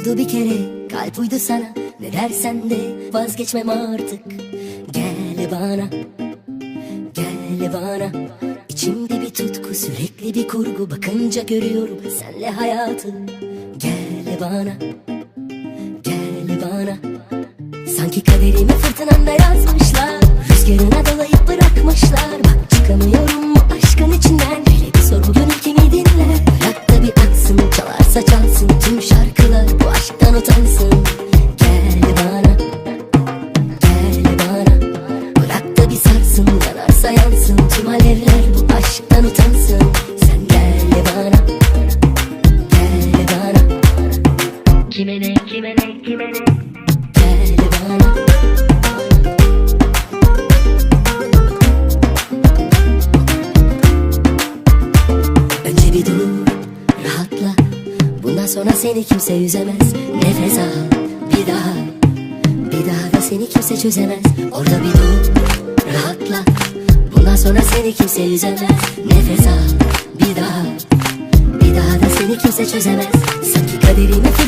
Oldu bir kere? Kalp uydu sana. Ne dersen de vazgeçmem artık. Gel bana. Gel bana. İçimde bir tutku sürekli bir kurgu. Bakınca görüyorum senle hayatı. Gel bana. Gel bana. Sanki kaderimi fırtınanda sonra seni kimse üzemez. Nefes al, bir daha. Bir daha da seni kimse çözemez. Orada bir dur, rahatla. Bundan sonra seni kimse üzemez. Nefes al, bir daha. Bir daha da seni kimse çözemez. Sanki kaderimi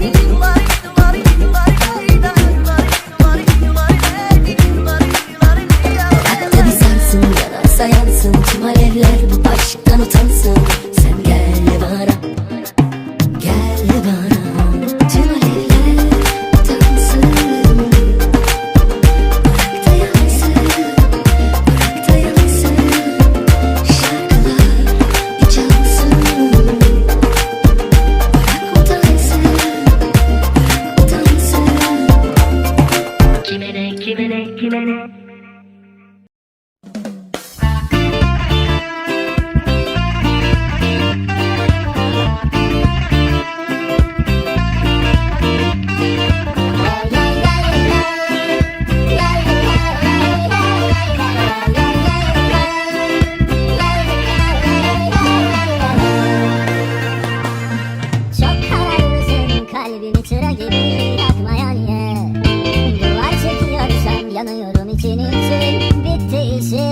ne gülelim. Çok havalı kalbimi çıra gibi Yanıyorum için için bitti işim şey.